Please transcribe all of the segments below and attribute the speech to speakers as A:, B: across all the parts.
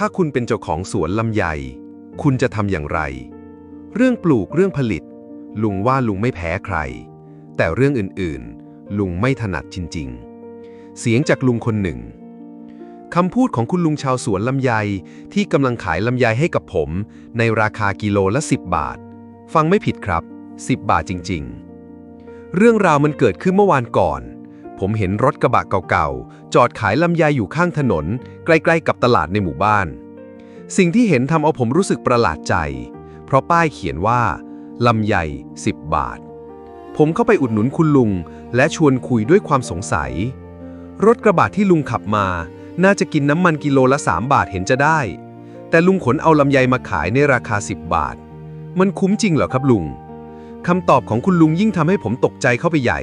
A: ถ้าคุณเป็นเจ้าของสวนลำไย คุณจะทำอย่างไร เรื่องปลูกเรื่องผลิต ลุงว่าลุงไม่แพ้ใคร แต่เรื่องอื่นๆ ลุงไม่ถนัดจริง ๆ เสียงจากลุงคนหนึ่งคำพูดของคุณลุงชาวสวนลำไยที่กำลังขายลำไยให้กับผม ในราคากิโลละ 10 บาท ฟังไม่ผิดครับ 10 บาทจริง ๆ เรื่องราวมันเกิดขึ้นเมื่อวานก่อน ผมเห็นรถกระบะเก่าๆ จอดขายลำไยอยู่ข้างถนน ใกล้ๆกับตลาดในหมู่บ้าน สิ่งที่เห็นทำเอาผมรู้สึกประหลาดใจ เพราะป้ายเขียนว่าลำไย 10 บาท ผมเข้าไปอุดหนุนคุณลุง และชวนคุยด้วยความสงสัย รถกระบะที่ลุงขับมา น่าจะกินน้ำมันกิโลละ 3 บาทเห็นจะได้ แต่ลุงขนเอาลำไยมาขายในราคา 10 บาท มันคุ้มจริงเหรอครับลุงคำตอบของคุณลุงยิ่งทำให้ผมตกใจเข้าไปใหญ่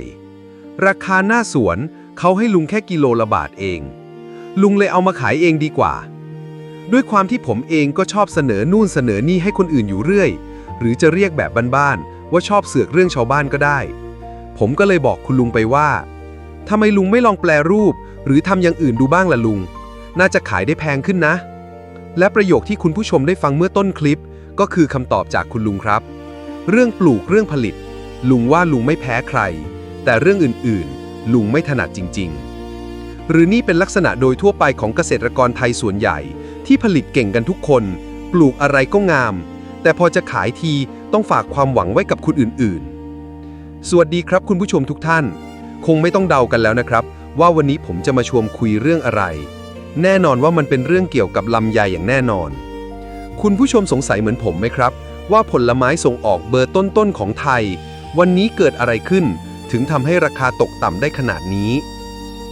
A: ราคาหน้าสวนเขาให้ลุงแค่กิโลละบาทเอง ลุงเลยเอามาขายเองดีกว่า ด้วยความที่ผมเองก็ชอบเสนอนู่นเสนอนี่ให้คนอื่นอยู่เรื่อย หรือจะเรียกแบบบ้านๆว่าชอบเสือกเรื่องชาวบ้านก็ได้ ผมก็เลยบอกคุณลุงไปว่าทำไมลุงไม่ลองแปลรูป หรือทำอย่างอื่นดูบ้างล่ะลุง น่าจะขายได้แพงขึ้นนะ และประโยคที่คุณผู้ชมได้ฟังเมื่อต้นคลิป ก็คือคำตอบจากคุณลุงครับ เรื่องปลูกเรื่องผลิต ลุงว่าลุงไม่แพ้ใคร แต่เรื่องอื่นๆ ลุงไม่ถนัดจริง ๆ หรือนี่เป็นลักษณะโดยทั่วไปของเกษตรกรไทยส่วนใหญ่ ที่ผลิตเก่งกันทุกคน ปลูกอะไรก็งาม แต่พอจะขายทีต้องฝากความหวังไว้กับคนอื่นๆ สวัสดีครับคุณผู้ชมทุกท่าน คงไม่ต้องเดากันแล้วนะครับ ว่าวันนี้ผมจะมาชวนคุยเรื่องอะไร แน่นอนว่ามันเป็นเรื่องเกี่ยวกับลำไยอย่างแน่นอน คุณผู้ชมสงสัยเหมือนผมไหมครับ ว่าผลไม้ส่งออกเบอร์ต้นๆของไทย วันนี้เกิดอะไรขึ้น ถึงทำให้ราคาตกต่ำได้ขนาดนี้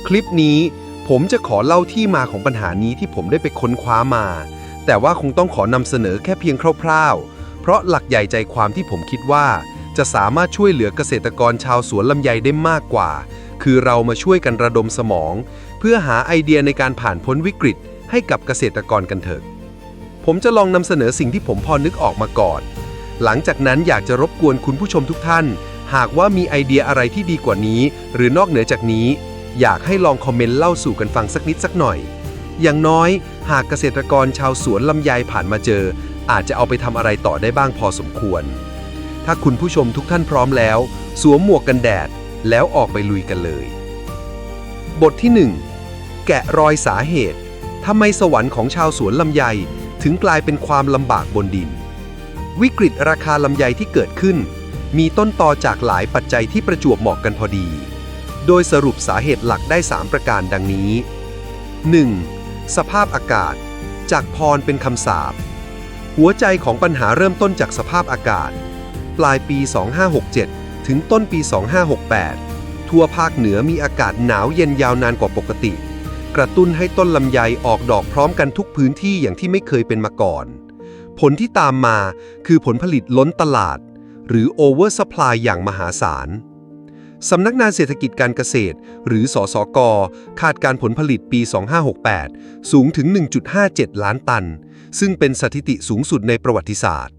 A: คลิปนี้ผมจะขอเล่าที่มาของปัญหานี้ที่ผมได้ไปค้นคว้ามา แต่ว่าคงต้องขอนำเสนอแค่เพียงคร่าวๆ เพราะหลักใหญ่ใจความที่ผมคิดว่า จะสามารถช่วยเหลือเกษตรกรชาวสวนลำไยได้มากกว่า คือเรามาช่วยกันระดมสมอง เพื่อหาไอเดียในการผ่านพ้นวิกฤต ให้กับเกษตรกรกันเถอะผมจะลองนำเสนอสิ่งที่ผมพอนึกออกมาก่อน หลังจากนั้นอยากจะรบกวนคุณผู้ชมทุกท่าน หากว่ามีไอเดียอะไรที่ดีกว่านี้ หรือนอกเหนือจากนี้ อยากให้ลองคอมเมนต์เล่าสู่กันฟังสักนิดสักหน่อย อย่างน้อย หากเกษตรกรชาวสวนลำไยผ่านมาเจอ อาจจะเอาไปทำอะไรต่อได้บ้างพอสมควร ถ้าคุณผู้ชมทุกท่านพร้อมแล้ว สวมหมวกกันแดด แล้วออกไปลุยกันเลย บทที่ 1 แกะรอยสาเหตุทำไมสวรรค์ของชาวสวนลำไยถึงกลายเป็นความลำบากบนดิน วิกฤตราคาลำไยที่เกิดขึ้น มีต้นตอจากหลายปัจจัยที่ประจวบเหมาะกันพอดี โดยสรุปสาเหตุหลักได้ 3 ประการดังนี้ 1. สภาพอากาศ จากพรเป็นคำสาปหัวใจของปัญหาเริ่มต้นจากสภาพอากาศ ปลายปี 2567 ถึงต้นปี 2568 ทั่วภาคเหนือมีอากาศหนาวเย็นยาวนานกว่าปกติ กระตุ้นให้ต้นลำไยออกดอกพร้อมกันทุกพื้นที่อย่างที่ไม่เคยเป็นมาก่อน ผลที่ตามมาคือผลผลิตล้นตลาด หรือ over supply อย่างมหาศาลสำนักงานเศรษฐกิจการเกษตร หรือสสก คาดการผลผลิตปี 2568 สูงถึง 1.57 ล้านตัน ซึ่งเป็นสถิติสูงสุดในประวัติศาสตร์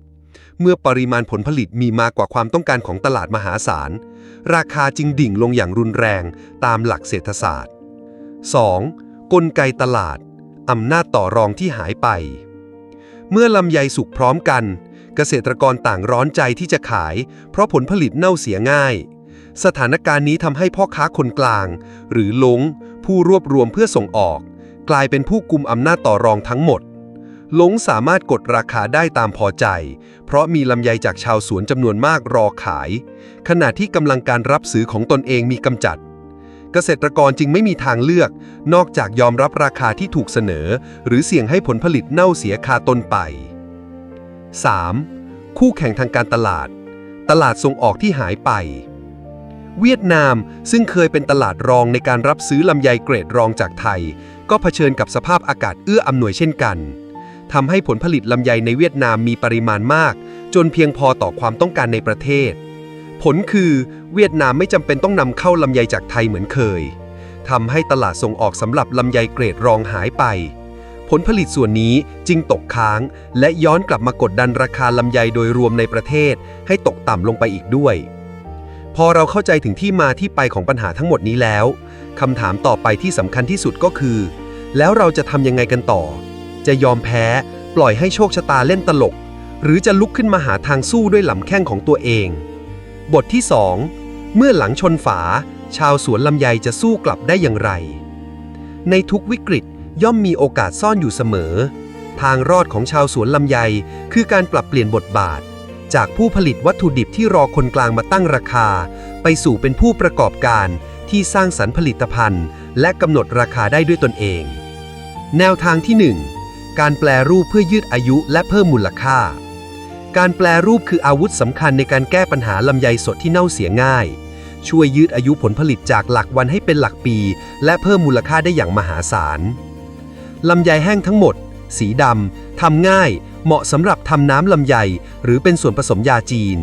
A: เมื่อปริมาณผลผลิตมีมากกว่าความต้องการของตลาดมหาศาล ราคาจึงดิ่งลงอย่างรุนแรงตามหลักเศรษฐศาสตร์ 2. กลไกตลาด อำนาจต่อรองที่หายไป เมื่อลำไยสุกพร้อมกัน เกษตรกรต่างร้อนใจที่จะขาย เพราะผลผลิตเน่าเสียง่าย สถานการณ์นี้ทำให้พ่อค้าคนกลาง หรือลง ผู้รวบรวมเพื่อส่งออก กลายเป็นผู้กุมอำนาจต่อรองทั้งหมดลงสามารถกดราคาได้ตามพอใจ เพราะมีลำไยจากชาวสวนจำนวนมากรอขาย ขณะที่กำลังการรับซื้อของตนเองมีกำจัด เกษตรกรจึงไม่มีทางเลือก นอกจากยอมรับราคาที่ถูกเสนอ หรือเสี่ยงให้ผลผลิตเน่าเสียคาตนไป 3. คู่แข่งทางการตลาด ตลาดส่งออกที่หายไป เวียดนามซึ่งเคยเป็นตลาดรองในการรับซื้อลำไยเกรดรองจากไทย ก็เผชิญกับสภาพอากาศเอื้ออำนวยเช่นกันทำให้ผลผลิตลำไยในเวียดนามมีปริมาณมาก จนเพียงพอต่อความต้องการในประเทศ ผลคือเวียดนามไม่จำเป็นต้องนำเข้าลำไยจากไทยเหมือนเคยทำให้ตลาดส่งออกสำหรับลำไยเกรดรองหายไป ผลผลิตส่วนนี้จึงตกค้าง และย้อนกลับมากดดันราคาลำไยโดยรวมในประเทศ ให้ตกต่ำลงไปอีกด้วย พอเราเข้าใจถึงที่มาที่ไปของปัญหาทั้งหมดนี้แล้วคำถามต่อไปที่สำคัญที่สุดก็คือ แล้วเราจะทำยังไงกันต่อ
B: จะยอมแพ้ปล่อยให้โชคชะตาเล่นตลก หรือจะลุกขึ้นมาหาทางสู้ด้วยหลำแข้งของตัวเอง บทที่ 2 เมื่อหลังชนฝา ชาวสวนลำไยจะสู้กลับได้อย่างไร ในทุกวิกฤต ย่อมมีโอกาสซ่อนอยู่เสมอ ทางรอดของชาวสวนลำไย คือการปรับเปลี่ยนบทบาท จากผู้ผลิตวัตถุดิบที่รอคนกลางมาตั้งราคา ไปสู่เป็นผู้ประกอบการที่สร้างสรรค์ผลิตภัณฑ์ และกำหนดราคาได้ด้วยตนเอง แนวทางที่ 1 การแปลรูปเพื่อยืดอายุและเพิ่มมูลค่า การแปลรูปคืออาวุธสำคัญในการแก้ปัญหาลำไยสดที่เน่าเสียง่าย ช่วยยืดอายุผลผลิตจากหลักวันให้เป็นหลักปี และเพิ่มมูลค่าได้อย่างมหาศาล ลำไยแห้งทั้งหมด สีดำทำง่าย เหมาะสำหรับทำน้ำลำไย หรือเป็นส่วนผสมยาจีน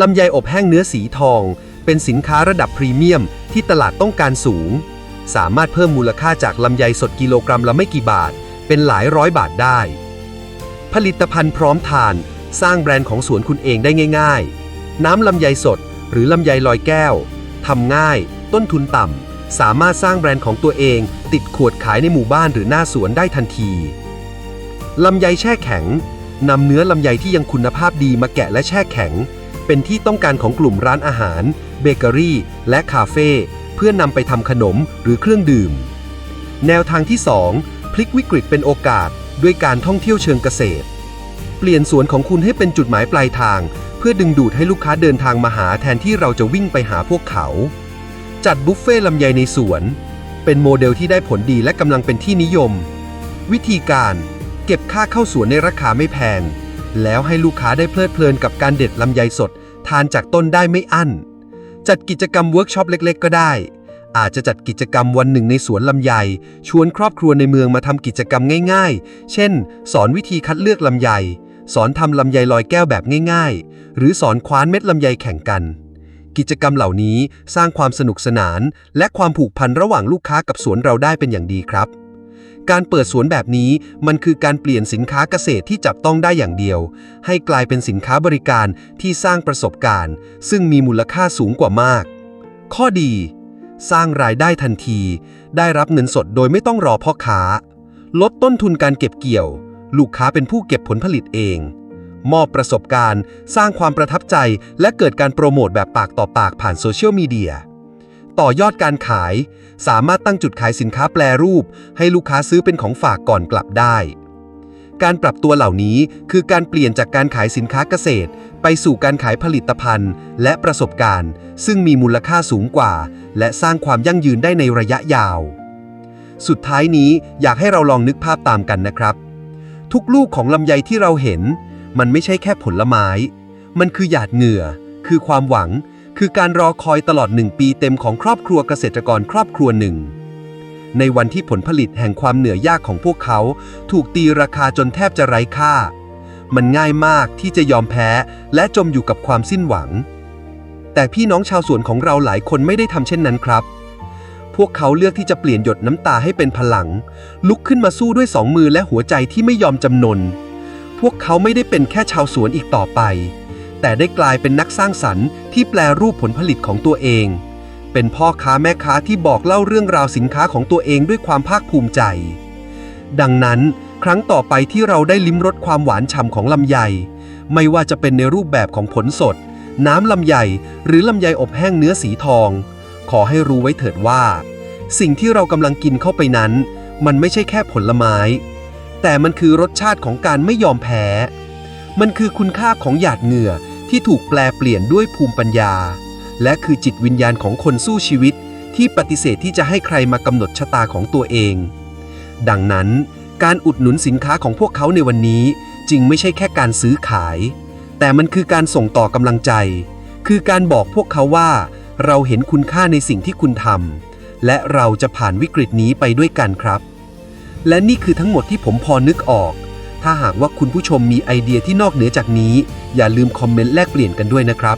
B: ลำไยอบแห้งเนื้อสีทอง เป็นสินค้าระดับพรีเมียมที่ตลาดต้องการสูง สามารถเพิ่มมูลค่าจากลำไยสดกิโลกรัมละไม่กี่บาท เป็นหลายร้อยบาทได้ ผลิตภัณฑ์พร้อมทาน สร้างแบรนด์ของสวนคุณเองได้ง่าย ๆ น้ำลำไยสด หรือลำไยลอยแก้วทำง่าย ต้นทุนต่ำ สามารถสร้างแบรนด์ของตัวเอง ติดขวดขายในหมู่บ้านหรือหน้าสวนได้ทันทีลำไยแช่แข็งนำเนื้อลำไยที่ยังคุณภาพดีมาแกะและแช่แข็ง เป็นที่ต้องการของกลุ่มร้านอาหาร เบเกอรี่ และคาเฟ่เพื่อนำไปทำขนมหรือเครื่องดื่ม แนวทางที่ 2 พลิกวิกฤตเป็นโอกาสด้วยการท่องเที่ยวเชิงเกษตร เปลี่ยนสวนของคุณให้เป็นจุดหมายปลายทาง เพื่อดึงดูดให้ลูกค้าเดินทางมาหาแทนที่เราจะวิ่งไปหาพวกเขา จัดบุฟเฟ่ลำไยในสวน เป็นโมเดลที่ได้ผลดีและกำลังเป็นที่นิยม วิธีการเก็บค่าเข้าสวนในราคาไม่แพง แล้วให้ลูกค้าได้เพลิดเพลินกับการเด็ดลำไยสด ทานจากต้นได้ไม่อั้น จัดกิจกรรมเวิร์กช็อปเล็กๆ ก็ได้ อาจจะจัดกิจกรรมวันหนึ่งในสวนลำไย ชวนครอบครัวในเมืองมาทำกิจกรรมง่าย ๆ เช่น สอนวิธีคัดเลือกลำไย สอนทำลำไยลอยแก้วแบบง่าย ๆ หรือสอนคว้านเม็ดลำไยแข่งกัน กิจกรรมเหล่านี้สร้างความสนุกสนาน และความผูกพันระหว่างลูกค้ากับสวนเราได้เป็นอย่างดีครับ การเปิดสวนแบบนี้มันคือการเปลี่ยนสินค้าเกษตรที่จับต้องได้อย่างเดียว ให้กลายเป็นสินค้าบริการที่สร้างประสบการณ์ ซึ่งมีมูลค่าสูงกว่ามาก ข้อดี สร้างรายได้ทันที ได้รับเงินสดโดยไม่ต้องรอพ่อค้า ลดต้นทุนการเก็บเกี่ยว ลูกค้าเป็นผู้เก็บผลผลิตเอง มอบประสบการณ์ สร้างความประทับใจ และเกิดการโปรโมทแบบปากต่อปากผ่านโซเชียลมีเดียต่อยอดการขาย สามารถตั้งจุดขายสินค้าแปรรูป ให้ลูกค้าซื้อเป็นของฝากก่อนกลับได้ การปรับตัวเหล่านี้คือการเปลี่ยนจากการขายสินค้าเกษตร ไปสู่การขายผลิตภัณฑ์ และประสบการณ์ ซึ่งมีมูลค่าสูงกว่า และสร้างความยั่งยืนได้ในระยะยาว สุดท้ายนี้อยากให้เราลองนึกภาพตามกันนะครับ ทุกลูกของลำไยที่เราเห็น มันไม่ใช่แค่ผลไม้ มันคือหยาดเหงื่อ คือความหวัง คือการรอคอยตลอดหนึ่งปีเต็มของครอบครัวเกษตรกรครอบครัวหนึ่ง ในวันที่ผลผลิตแห่งความเหนื่อยยากของพวกเขา ถูกตีราคาจนแทบจะไร้ค่า มันง่ายมากที่จะยอมแพ้และจมอยู่กับความสิ้นหวัง แต่พี่น้องชาวสวนของเราหลายคนไม่ได้ทำเช่นนั้นครับพวกเขาเลือกที่จะเปลี่ยนหยดน้ำตาให้เป็นพลัง ลุกขึ้นมาสู้ด้วยสองมือและหัวใจที่ไม่ยอมจำนน พวกเขาไม่ได้เป็นแค่ชาวสวนอีกต่อไป แต่ได้กลายเป็นนักสร้างสรรค์ที่แปลรูปผลผลิตของตัวเอง เป็นพ่อค้าแม่ค้าที่บอกเล่าเรื่องราวสินค้าของตัวเองด้วยความภาคภูมิใจ ดังนั้น ครั้งต่อไปที่เราได้ลิ้มรสความหวานฉ่ำของลำไย ไม่ว่าจะเป็นในรูปแบบของผลสด น้ำลำไยหรือลำไยอบแห้งเนื้อสีทอง ขอให้รู้ไว้เถิดว่า สิ่งที่เรากำลังกินเข้าไปนั้น มันไม่ใช่แค่ผลไม้ แต่มันคือรสชาติของการไม่ยอมแพ้ มันคือคุณค่าของหยาดเหงื่อที่ถูกแปลเปลี่ยนด้วยภูมิปัญญา และคือจิตวิญญาณของคนสู้ชีวิต ที่ปฏิเสธที่จะให้ใครมากำหนดชะตาของตัวเอง ดังนั้น การอุดหนุนสินค้าของพวกเขาในวันนี้จึงไม่ใช่แค่การซื้อขาย แต่มันคือการส่งต่อกำลังใจ คือการบอกพวกเขาว่า เราเห็นคุณค่าในสิ่งที่คุณทำและเราจะผ่านวิกฤตนี้ไปด้วยกันครับ และนี่คือทั้งหมดที่ผมพอนึกออก ถ้าหากว่าคุณผู้ชมมีไอเดียที่นอกเหนือจากนี้ อย่าลืมคอมเมนต์แลกเปลี่ยนกันด้วยนะครับ